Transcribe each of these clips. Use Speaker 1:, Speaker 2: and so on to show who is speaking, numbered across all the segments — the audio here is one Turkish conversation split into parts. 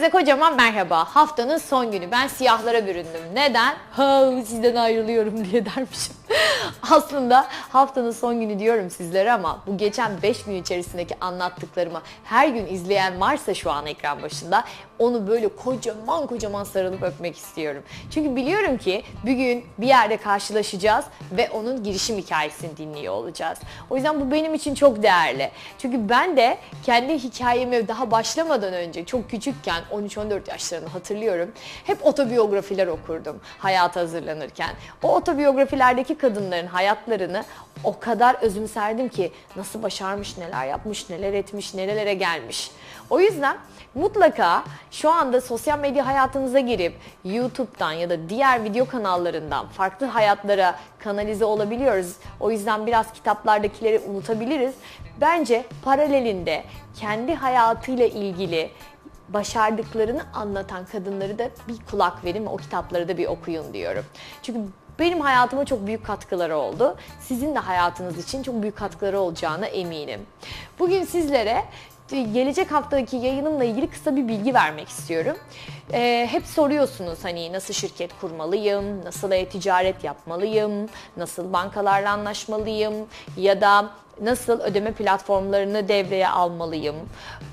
Speaker 1: Herkese kocaman merhaba. Haftanın son günü. Ben siyahlara büründüm. Neden? Ha, sizden ayrılıyorum diye dermişim. Aslında haftanın son günü diyorum sizlere ama bu geçen 5 gün içerisindeki anlattıklarımı her gün izleyen varsa şu an ekran başında onu böyle kocaman kocaman sarılıp öpmek istiyorum. Çünkü biliyorum ki bir gün bir yerde karşılaşacağız ve onun girişim hikayesini dinliyor olacağız. O yüzden bu benim için çok değerli. Çünkü ben de kendi hikayemi daha başlamadan önce çok küçükken 13-14 yaşlarını hatırlıyorum. Hep otobiyografiler okurdum hayata hazırlanırken. O otobiyografilerdeki kadınların hayatlarını o kadar özümserdim ki nasıl başarmış, neler yapmış, neler etmiş, nerelere gelmiş. O yüzden mutlaka şu anda sosyal medya hayatınıza girip YouTube'dan ya da diğer video kanallarından farklı hayatlara kanalize olabiliyoruz. O yüzden biraz kitaplardakileri unutabiliriz. Bence paralelinde kendi hayatıyla ilgili başardıklarını anlatan kadınları da bir kulak verin ve o kitapları da bir okuyun diyorum. Çünkü benim hayatıma çok büyük katkıları oldu. Sizin de hayatınız için çok büyük katkıları olacağına eminim. Bugün sizlere gelecek haftaki yayınımla ilgili kısa bir bilgi vermek istiyorum. Ee, hep soruyorsunuz hani nasıl şirket kurmalıyım, nasıl e-ticaret yapmalıyım, nasıl bankalarla anlaşmalıyım ya da nasıl ödeme platformlarını devreye almalıyım.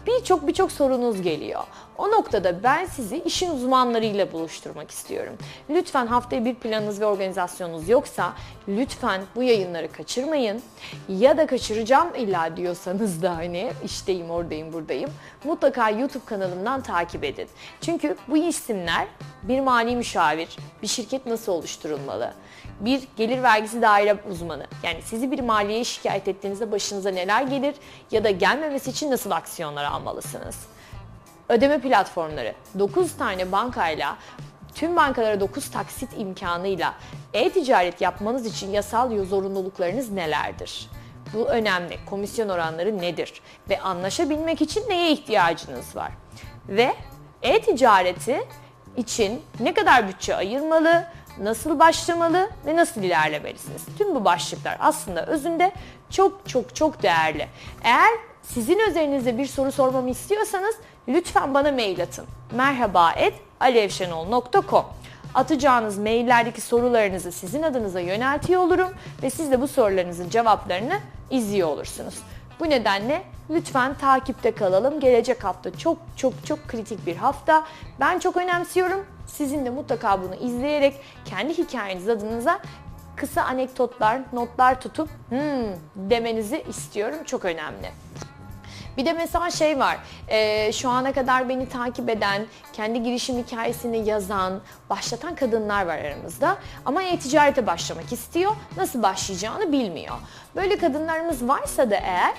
Speaker 1: Birçok birçok sorunuz geliyor. O noktada ben sizi işin uzmanlarıyla buluşturmak istiyorum. Lütfen haftaya bir planınız ve organizasyonunuz yoksa lütfen bu yayınları kaçırmayın. Ya da kaçıracağım illa diyorsanız da hani işteyim, oradayım, buradayım. Mutlaka YouTube kanalımdan takip edin. Çünkü bu isimler bir mali müşavir, bir şirket nasıl oluşturulmalı? Bir gelir vergisi daire uzmanı. Yani sizi bir maliyeye şikayet ettiğinizde başınıza neler gelir ya da gelmemesi için nasıl aksiyonlar almalısınız? Ödeme platformları. 9 tane bankayla tüm bankalara 9 taksit imkanıyla e-ticaret yapmanız için yasal zorunluluklarınız nelerdir? Bu önemli. Komisyon oranları nedir? Ve anlaşabilmek için neye ihtiyacınız var? Ve e-ticareti için ne kadar bütçe ayırmalı, nasıl başlamalı ve nasıl ilerlemelisiniz? Tüm bu başlıklar aslında özünde çok çok çok değerli. Eğer sizin üzerinizde bir soru sormamı istiyorsanız lütfen bana mail atın. Merhaba et alevşenol.com Atacağınız maillerdeki sorularınızı sizin adınıza yöneltiyor olurum ve siz de bu sorularınızın cevaplarını izliyor olursunuz. Bu nedenle lütfen takipte kalalım. Gelecek hafta çok çok çok kritik bir hafta. Ben çok önemsiyorum. Sizin de mutlaka bunu izleyerek kendi hikayeniz adınıza kısa anekdotlar, notlar tutup hmm demenizi istiyorum. Çok önemli. Bir de mesela şey var, e, şu ana kadar beni takip eden, kendi girişim hikayesini yazan, başlatan kadınlar var aramızda. Ama e-ticarete başlamak istiyor, nasıl başlayacağını bilmiyor. Böyle kadınlarımız varsa da eğer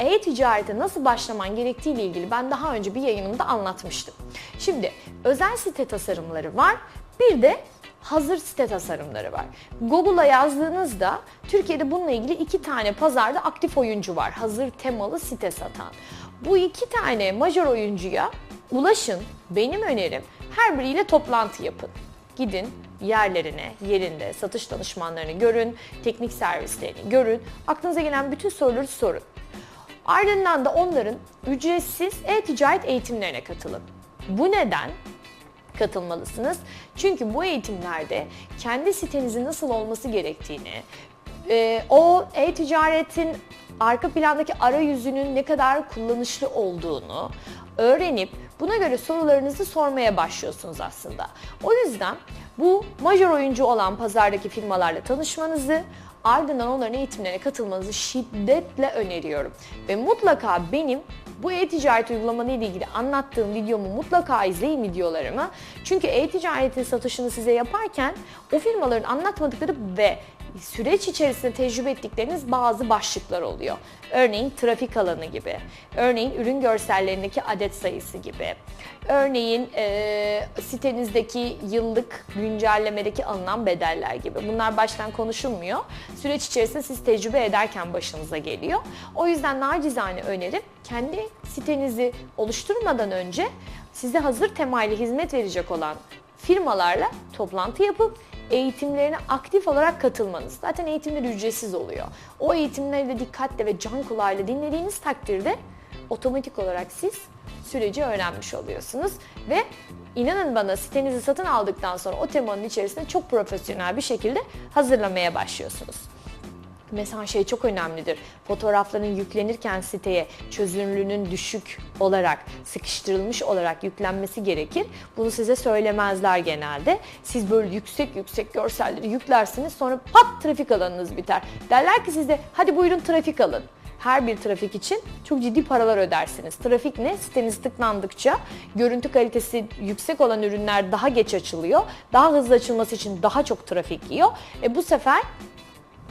Speaker 1: e-ticarete nasıl başlaman gerektiği ile ilgili ben daha önce bir yayınımda anlatmıştım. Şimdi özel site tasarımları var, bir de hazır site tasarımları var. Google'a yazdığınızda Türkiye'de bununla ilgili iki tane pazarda aktif oyuncu var. Hazır temalı site satan. Bu iki tane major oyuncuya ulaşın. Benim önerim her biriyle toplantı yapın. Gidin yerlerine, yerinde satış danışmanlarını görün, teknik servislerini görün. Aklınıza gelen bütün soruları sorun. Ardından da onların ücretsiz e-ticaret eğitimlerine katılın. Bu neden? Katılmalısınız. Çünkü bu eğitimlerde kendi sitenizin nasıl olması gerektiğini, e, o e-ticaretin arka plandaki arayüzünün ne kadar kullanışlı olduğunu öğrenip buna göre sorularınızı sormaya başlıyorsunuz aslında. O yüzden bu major oyuncu olan pazardaki firmalarla tanışmanızı, ardından onların eğitimlerine katılmanızı şiddetle öneriyorum. Ve mutlaka benim bu e-ticaret uygulamaları ile ilgili anlattığım videomu mutlaka izleyin videolarımı. Çünkü e-ticaretin satışını size yaparken o firmaların anlatmadıkları ve süreç içerisinde tecrübe ettikleriniz bazı başlıklar oluyor. Örneğin trafik alanı gibi, örneğin ürün görsellerindeki adet sayısı gibi, örneğin e, sitenizdeki yıllık güncellemedeki alınan bedeller gibi. Bunlar baştan konuşulmuyor. Süreç içerisinde siz tecrübe ederken başınıza geliyor. O yüzden nacizane önerim kendi sitenizi oluşturmadan önce size hazır temaylı hizmet verecek olan firmalarla toplantı yapıp eğitimlerine aktif olarak katılmanız. Zaten eğitimler ücretsiz oluyor. O eğitimleri de dikkatle ve can kulağıyla dinlediğiniz takdirde otomatik olarak siz süreci öğrenmiş oluyorsunuz ve inanın bana sitenizi satın aldıktan sonra o temanın içerisinde çok profesyonel bir şekilde hazırlamaya başlıyorsunuz. Mesela şey çok önemlidir. Fotoğrafların yüklenirken siteye çözünürlüğünün düşük olarak, sıkıştırılmış olarak yüklenmesi gerekir. Bunu size söylemezler genelde. Siz böyle yüksek yüksek görselleri yüklersiniz sonra pat trafik alanınız biter. Derler ki size hadi buyurun trafik alın her bir trafik için çok ciddi paralar ödersiniz. Trafik ne? Siteniz tıklandıkça görüntü kalitesi yüksek olan ürünler daha geç açılıyor. Daha hızlı açılması için daha çok trafik yiyor. E bu sefer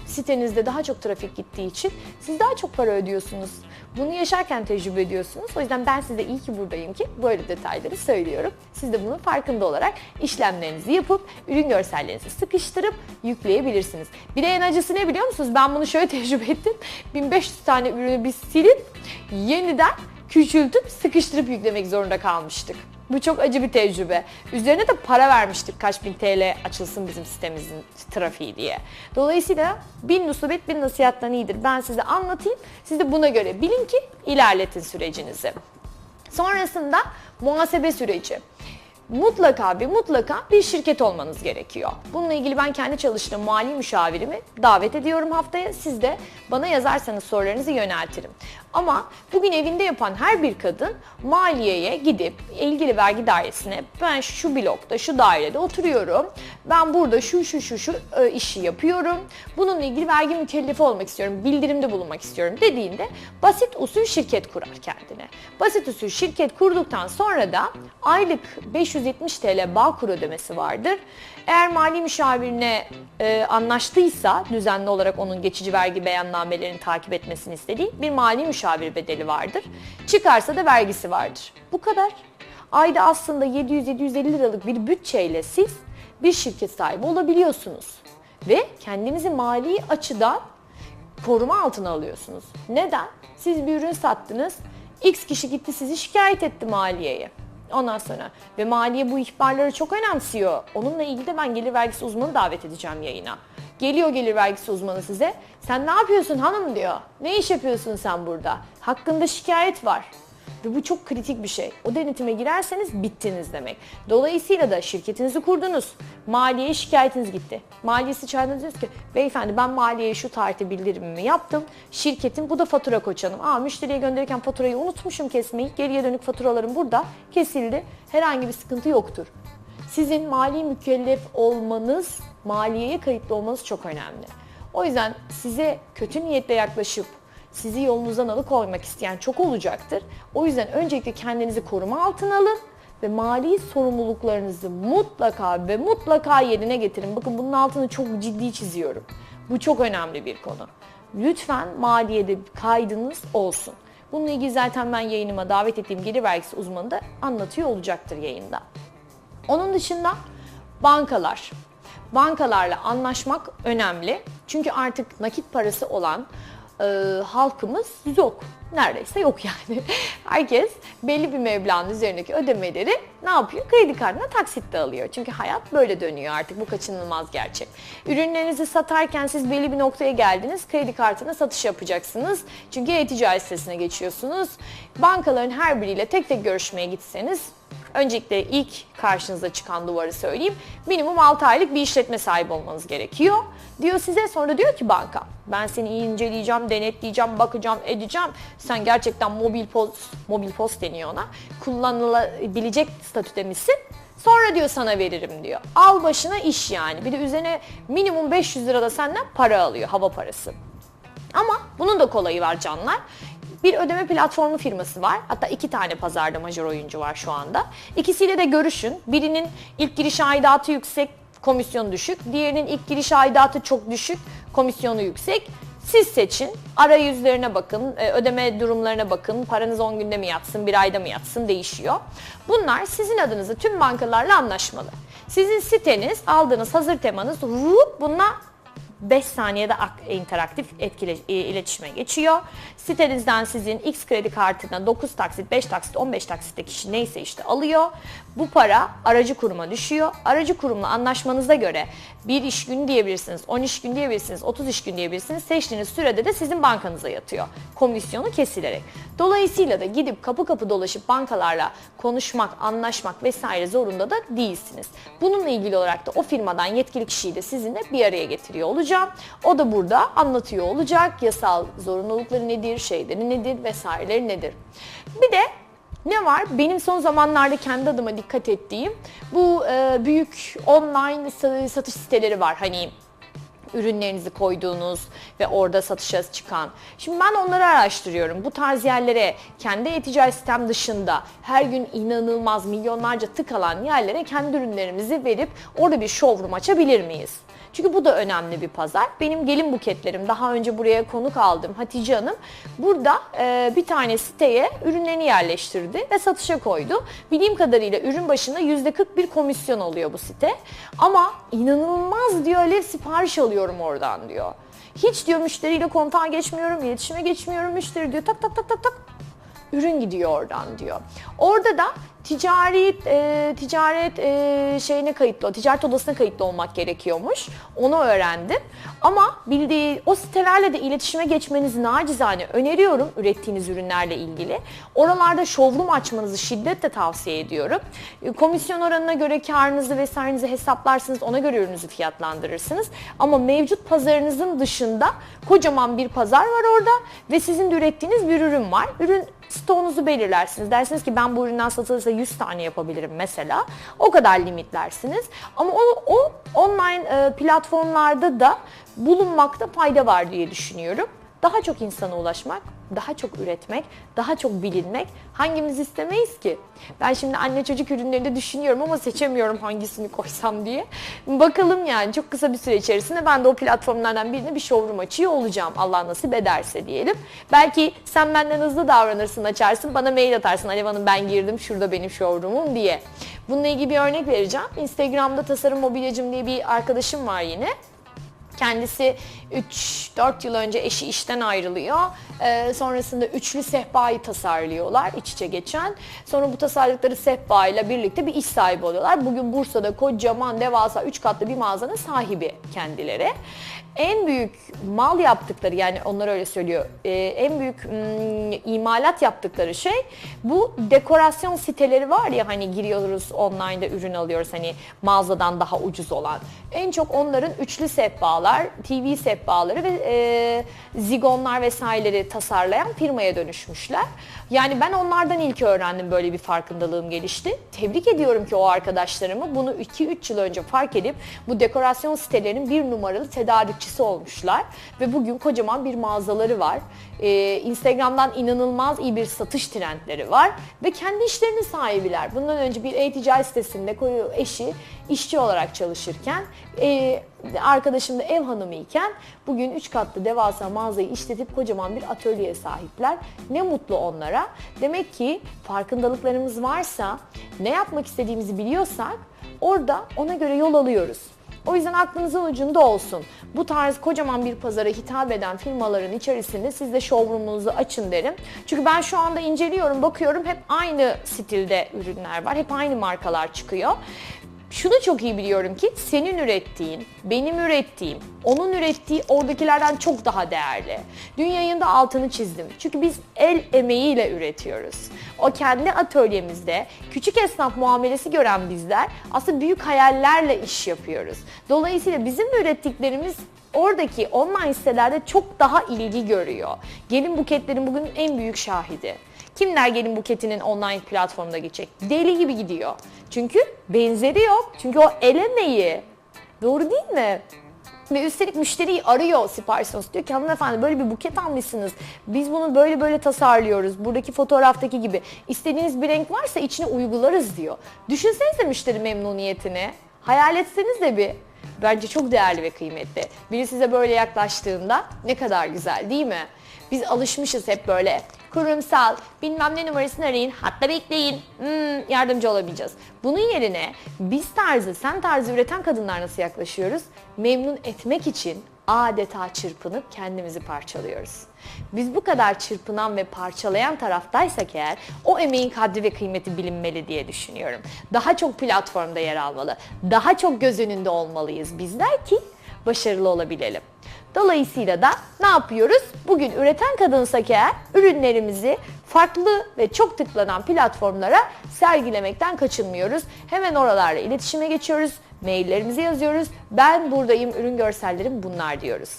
Speaker 1: sitenizde daha çok trafik gittiği için siz daha çok para ödüyorsunuz. Bunu yaşarken tecrübe ediyorsunuz. O yüzden ben size iyi ki buradayım ki böyle detayları söylüyorum. Siz de bunun farkında olarak işlemlerinizi yapıp ürün görsellerinizi sıkıştırıp yükleyebilirsiniz. Bir de en acısı ne biliyor musunuz? Ben bunu şöyle tecrübe ettim. 1500 tane ürünü biz silip yeniden küçültüp sıkıştırıp yüklemek zorunda kalmıştık. Bu çok acı bir tecrübe. Üzerine de para vermiştik kaç bin TL açılsın bizim sitemizin trafiği diye. Dolayısıyla bin musibet bin nasihattan iyidir. Ben size anlatayım. Siz de buna göre bilin ki ilerletin sürecinizi. Sonrasında muhasebe süreci mutlaka bir mutlaka bir şirket olmanız gerekiyor. Bununla ilgili ben kendi çalıştığım mali müşavirimi davet ediyorum haftaya. Siz de bana yazarsanız sorularınızı yöneltirim. Ama bugün evinde yapan her bir kadın maliyeye gidip ilgili vergi dairesine ben şu blokta, şu dairede oturuyorum. Ben burada şu şu şu şu e, işi yapıyorum. Bununla ilgili vergi mükellefi olmak istiyorum. Bildirimde bulunmak istiyorum dediğinde basit usul şirket kurar kendine. Basit usul şirket kurduktan sonra da aylık 570 TL bağ kur ödemesi vardır. Eğer mali müşavirine e, anlaştıysa düzenli olarak onun geçici vergi beyannamelerini takip etmesini istediği bir mali müşavir bedeli vardır. Çıkarsa da vergisi vardır. Bu kadar. Ayda aslında 700-750 liralık bir bütçeyle siz bir şirket sahibi olabiliyorsunuz. Ve kendinizi mali açıdan koruma altına alıyorsunuz. Neden? Siz bir ürün sattınız, X kişi gitti sizi şikayet etti maliyeye. Ondan sonra ve maliye bu ihbarları çok önemsiyor. Onunla ilgili de ben gelir vergisi uzmanı davet edeceğim yayına. Geliyor gelir vergisi uzmanı size. Sen ne yapıyorsun hanım diyor. Ne iş yapıyorsun sen burada? Hakkında şikayet var. Ve bu çok kritik bir şey. O denetime girerseniz bittiniz demek. Dolayısıyla da şirketinizi kurdunuz. Maliyeye şikayetiniz gitti. Maliyesi çağırdınız diyorsunuz ki beyefendi ben maliyeye şu tarihte bildirimimi yaptım. Şirketin bu da fatura koçanım. Aa müşteriye gönderirken faturayı unutmuşum kesmeyi. Geriye dönük faturalarım burada kesildi. Herhangi bir sıkıntı yoktur. Sizin mali mükellef olmanız, maliyeye kayıtlı olmanız çok önemli. O yüzden size kötü niyetle yaklaşıp sizi yolunuzdan alıkoymak isteyen çok olacaktır. O yüzden öncelikle kendinizi koruma altına alın ve mali sorumluluklarınızı mutlaka ve mutlaka yerine getirin. Bakın bunun altını çok ciddi çiziyorum. Bu çok önemli bir konu. Lütfen maliyede kaydınız olsun. Bununla ilgili zaten ben yayınıma davet ettiğim gelir vergisi uzmanı da anlatıyor olacaktır yayında. Onun dışında bankalar. Bankalarla anlaşmak önemli. Çünkü artık nakit parası olan e, halkımız yok. Neredeyse yok yani. Herkes belli bir meblağın üzerindeki ödemeleri ne yapıyor? Kredi kartına taksitle alıyor. Çünkü hayat böyle dönüyor artık. Bu kaçınılmaz gerçek. Ürünlerinizi satarken siz belli bir noktaya geldiniz. Kredi kartına satış yapacaksınız. Çünkü e-ticaret sitesine geçiyorsunuz. Bankaların her biriyle tek tek görüşmeye gitseniz Öncelikle ilk karşınıza çıkan duvarı söyleyeyim. Minimum 6 aylık bir işletme sahibi olmanız gerekiyor. Diyor size sonra diyor ki banka ben seni iyi inceleyeceğim, denetleyeceğim, bakacağım, edeceğim. Sen gerçekten mobil post, mobil post deniyor ona. Kullanılabilecek statüde misin? Sonra diyor sana veririm diyor. Al başına iş yani. Bir de üzerine minimum 500 lira da senden para alıyor, hava parası. Ama bunun da kolayı var canlar. Bir ödeme platformu firması var. Hatta iki tane pazarda major oyuncu var şu anda. İkisiyle de görüşün. Birinin ilk giriş aidatı yüksek, komisyonu düşük. Diğerinin ilk giriş aidatı çok düşük, komisyonu yüksek. Siz seçin, arayüzlerine bakın, e, ödeme durumlarına bakın, paranız 10 günde mi yatsın, bir ayda mı yatsın değişiyor. Bunlar sizin adınıza tüm bankalarla anlaşmalı. Sizin siteniz, aldığınız hazır temanız vup bununla 5 saniyede ak- interaktif etkile, e, iletişime geçiyor. Sitenizden sizin X kredi kartına 9 taksit, 5 taksit, 15 taksitte kişi neyse işte alıyor. Bu para aracı kuruma düşüyor. Aracı kurumla anlaşmanıza göre bir iş günü diyebilirsiniz, 10 iş günü diyebilirsiniz, 30 iş günü diyebilirsiniz. Seçtiğiniz sürede de sizin bankanıza yatıyor. Komisyonu kesilerek. Dolayısıyla da gidip kapı kapı dolaşıp bankalarla konuşmak, anlaşmak vesaire zorunda da değilsiniz. Bununla ilgili olarak da o firmadan yetkili kişiyi de sizinle bir araya getiriyor olacağım. O da burada anlatıyor olacak. Yasal zorunlulukları nedir, şeyleri nedir vesaireleri nedir. Bir de ne var? Benim son zamanlarda kendi adıma dikkat ettiğim bu e, büyük online sa- satış siteleri var. Hani ürünlerinizi koyduğunuz ve orada satışa çıkan. Şimdi ben onları araştırıyorum. Bu tarz yerlere kendi e-ticaret sistem dışında her gün inanılmaz milyonlarca tık alan yerlere kendi ürünlerimizi verip orada bir showroom açabilir miyiz? Çünkü bu da önemli bir pazar. Benim gelin buketlerim daha önce buraya konuk aldım Hatice Hanım. Burada e, bir tane siteye ürünlerini yerleştirdi ve satışa koydu. Bildiğim kadarıyla ürün başına %40 bir komisyon alıyor bu site. Ama inanılmaz diyor Alev sipariş alıyorum oradan diyor. Hiç diyor müşteriyle kontağa geçmiyorum, iletişime geçmiyorum müşteri diyor tak tak tak tak tak ürün gidiyor oradan diyor. Orada da ticari e, ticaret e, şeyine kayıtlı, ticaret odasına kayıtlı olmak gerekiyormuş. Onu öğrendim. Ama bildiği o sitelerle de iletişime geçmenizi nacizane öneriyorum ürettiğiniz ürünlerle ilgili. Oralarda showroom açmanızı şiddetle tavsiye ediyorum. E, Komisyon oranına göre karınızı vesairenizi hesaplarsınız, ona göre ürününüzü fiyatlandırırsınız. Ama mevcut pazarınızın dışında kocaman bir pazar var orada ve sizin de ürettiğiniz bir ürün var. Ürün stoğunuzu belirlersiniz. Dersiniz ki ben bu üründen satılırsa 100 tane yapabilirim mesela. O kadar limitlersiniz. Ama o, o online e, platformlarda da bulunmakta fayda var diye düşünüyorum. Daha çok insana ulaşmak, daha çok üretmek, daha çok bilinmek hangimiz istemeyiz ki? Ben şimdi anne çocuk ürünlerinde düşünüyorum ama seçemiyorum hangisini koysam diye. Bakalım yani çok kısa bir süre içerisinde ben de o platformlardan birine bir showroom açıyor olacağım. Allah nasip ederse diyelim. Belki sen benden hızlı davranırsın, açarsın, bana mail atarsın. Alev Hanım ben girdim şurada benim showroom'um diye. Bununla ilgili bir örnek vereceğim. Instagram'da tasarım mobilyacım diye bir arkadaşım var yine. Kendisi 3-4 yıl önce eşi işten ayrılıyor. Ee, sonrasında üçlü sehpayı tasarlıyorlar iç içe geçen. Sonra bu tasarladıkları sehpayla birlikte bir iş sahibi oluyorlar. Bugün Bursa'da kocaman devasa 3 katlı bir mağazanın sahibi kendileri. En büyük mal yaptıkları yani onlar öyle söylüyor. e, en büyük mm, imalat yaptıkları şey bu dekorasyon siteleri var ya hani giriyoruz online'da ürün alıyoruz hani mağazadan daha ucuz olan. En çok onların üçlü sehpalar, TV sehpaları ve e, zigonlar vesaireleri tasarlayan firmaya dönüşmüşler. Yani ben onlardan ilk öğrendim böyle bir farkındalığım gelişti. Tebrik ediyorum ki o arkadaşlarımı bunu 2-3 yıl önce fark edip bu dekorasyon sitelerinin bir numaralı tedarikçisi olmuşlar. Ve bugün kocaman bir mağazaları var. Ee, Instagram'dan inanılmaz iyi bir satış trendleri var. Ve kendi işlerinin sahibiler. Bundan önce bir e-ticaret sitesinde koyu eşi işçi olarak çalışırken e, arkadaşım da ev hanımı iken bugün 3 katlı devasa mağazayı işletip kocaman bir atölyeye sahipler. Ne mutlu onlara. Demek ki farkındalıklarımız varsa, ne yapmak istediğimizi biliyorsak orada ona göre yol alıyoruz. O yüzden aklınızın ucunda olsun. Bu tarz kocaman bir pazara hitap eden firmaların içerisinde siz de showroom'unuzu açın derim. Çünkü ben şu anda inceliyorum, bakıyorum hep aynı stilde ürünler var. Hep aynı markalar çıkıyor. Şunu çok iyi biliyorum ki senin ürettiğin, benim ürettiğim, onun ürettiği oradakilerden çok daha değerli. Dün yayında altını çizdim. Çünkü biz el emeğiyle üretiyoruz. O kendi atölyemizde küçük esnaf muamelesi gören bizler aslında büyük hayallerle iş yapıyoruz. Dolayısıyla bizim ürettiklerimiz oradaki online sitelerde çok daha ilgi görüyor. Gelin buketlerin bugün en büyük şahidi. Kimler gelin buketinin online platformda geçecek? Deli gibi gidiyor. Çünkü benzeri yok. Çünkü o el emeği. Doğru değil mi? Ve üstelik müşteriyi arıyor sipariş sonrası. Diyor ki hanımefendi böyle bir buket almışsınız. Biz bunu böyle böyle tasarlıyoruz. Buradaki fotoğraftaki gibi. İstediğiniz bir renk varsa içine uygularız diyor. Düşünsenize müşteri memnuniyetini. Hayal etseniz de bir. Bence çok değerli ve kıymetli. Biri size böyle yaklaştığında ne kadar güzel değil mi? Biz alışmışız hep böyle kurumsal bilmem ne numarasını arayın hatta bekleyin hmm, yardımcı olamayacağız. Bunun yerine biz tarzı sen tarzı üreten kadınlar nasıl yaklaşıyoruz? Memnun etmek için adeta çırpınıp kendimizi parçalıyoruz. Biz bu kadar çırpınan ve parçalayan taraftaysak eğer o emeğin kadri ve kıymeti bilinmeli diye düşünüyorum. Daha çok platformda yer almalı, daha çok göz önünde olmalıyız bizler ki başarılı olabilelim. Dolayısıyla da ne yapıyoruz? Bugün üreten kadınsak eğer ürünlerimizi farklı ve çok tıklanan platformlara sergilemekten kaçınmıyoruz. Hemen oralarla iletişime geçiyoruz, maillerimizi yazıyoruz. Ben buradayım, ürün görsellerim bunlar diyoruz.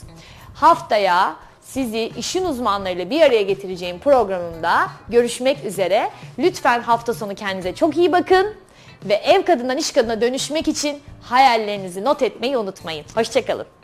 Speaker 1: Haftaya sizi işin uzmanlarıyla bir araya getireceğim programımda görüşmek üzere. Lütfen hafta sonu kendinize çok iyi bakın ve ev kadından iş kadına dönüşmek için hayallerinizi not etmeyi unutmayın. Hoşçakalın.